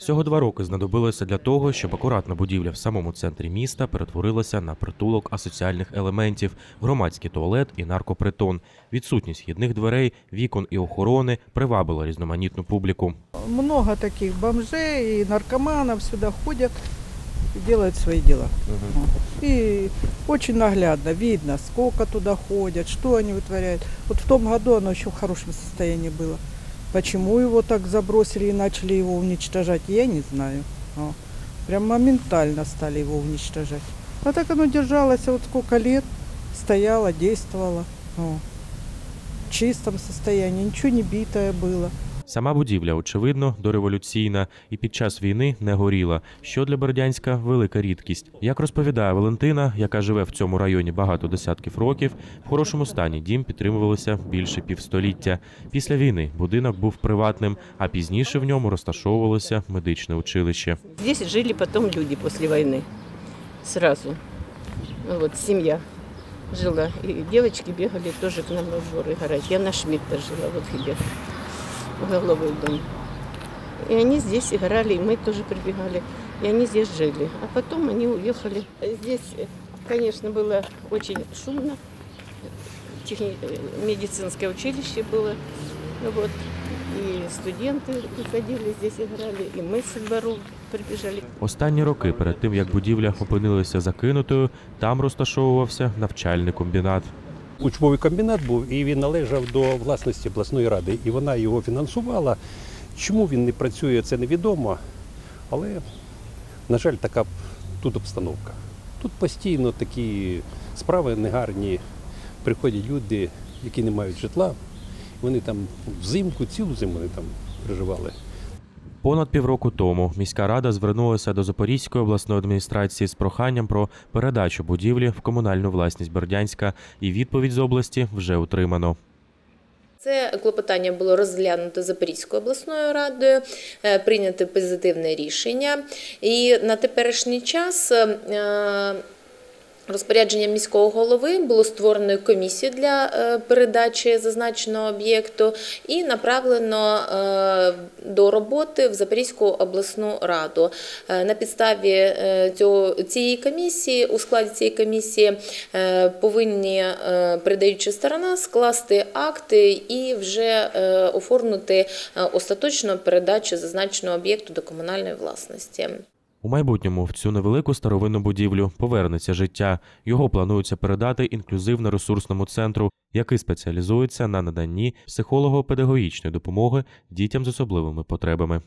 Всього два роки знадобилося для того, щоб акуратна будівля в самому центрі міста перетворилася на притулок асоціальних елементів, громадський туалет і наркопритон. Відсутність хідних дверей, вікон і охорони привабила різноманітну публіку. Много таких бомжей и наркоманов сюда ходят и делают свои дела. И очень наглядно видно, сколько туда ходят, что они вытворяют. Вот в том году оно еще в хорошем состоянии было. Почему его так забросили и начали его уничтожать, я не знаю. Но Прям моментально стали его уничтожать. А так оно держалось вот сколько лет, стояло, действовало. Но В чистом состоянии, ничего не битое было. Сама будівля, очевидно, дореволюційна і під час війни не горіла, що для Бердянська велика рідкість. Як розповідає Валентина, яка живе в цьому районі багато десятків років, в хорошому стані дім підтримувалося більше півстоліття. Після війни будинок був приватним, а пізніше в ньому розташовувалося медичне училище. Здесь жили потом люди после войны. Сразу. Ну Вот семья жила. И девочки бегали тоже к нам на двор играть. Я на Шмидта жила, вот где уголовый дом. И они здесь играли, и мы тоже прибегали. И они здесь жили. А потом они уехали. Здесь, э, конечно, было очень шумно. Техни- э, медицинское училище было. Ну Вот. И студенты приходили здесь играли, и мы со двору прибежали. Останні роки, перед тим як будівля опинилася закинутою, там розташовувався навчальний комбінат. Учбовий комбінат був і він належав до власності обласної ради, і вона його фінансувала. Чому він не працює, це невідомо. Але, на жаль, така тут обстановка. Тут постійно такі справи негарні. Приходять люди, які не мають житла. Вони там взимку, цілу зиму вони там проживали. Понад півроку тому міська рада звернулася до Запорізької обласної адміністрації з проханням про передачу будівлі в комунальну власність Бердянська, і відповідь з області вже отримано. Це клопотання було розглянуто Запорізькою обласною радою, е, прийнято позитивне рішення. І на теперішній час е, розпорядженням міського голови було створено комісію для е, передачі зазначеного об'єкту і направлено е, до роботи в Запорізьку обласну раду. Е, На підставі цього, цієї комісії, у складі цієї комісії повинні передаюча сторона скласти акти і вже оформити остаточну передачу зазначеного об'єкту до комунальної власності. У майбутньому в цю невелику старовинну будівлю повернеться життя. Його планується передати інклюзивно-ресурсному центру, який спеціалізується на наданні психолого-педагогічної допомоги дітям з особливими потребами.